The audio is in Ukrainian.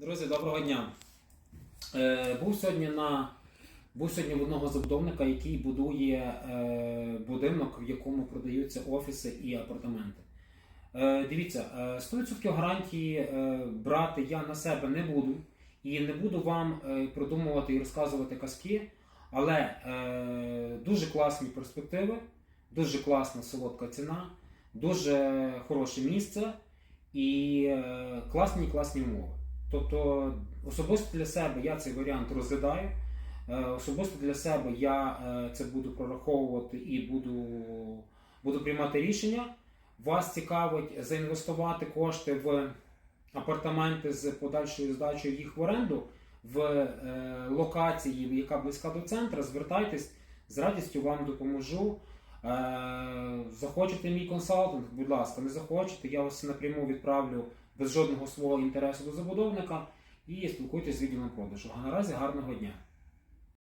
Друзі, доброго дня. Е, був сьогодні на був сьогодні в одного забудовника, який будує е, будинок, в якому продаються офіси і апартаменти. Е, дивіться, е, 100% гарантії е, брати я на себе не буду і не буду вам е, продумувати і розказувати казки, але е, дуже класні перспективи, дуже класна солодка ціна, дуже хороше місце і е, класні класні умови. Тобто особисто для себе я цей варіант розглядаю. Е, Особисто для себе я е, це буду прораховувати і буду, буду приймати рішення. Вас цікавить заінвестувати кошти в апартаменти з подальшою здачею їх в оренду в е, локації, яка близька до центру, звертайтесь, з радістю вам допоможу. Захочете мій консалтинг, будь ласка, не захочете, я вас напряму відправлю без жодного свого інтересу до забудовника і спілкуйтесь з відділом продажу. А наразі гарного дня!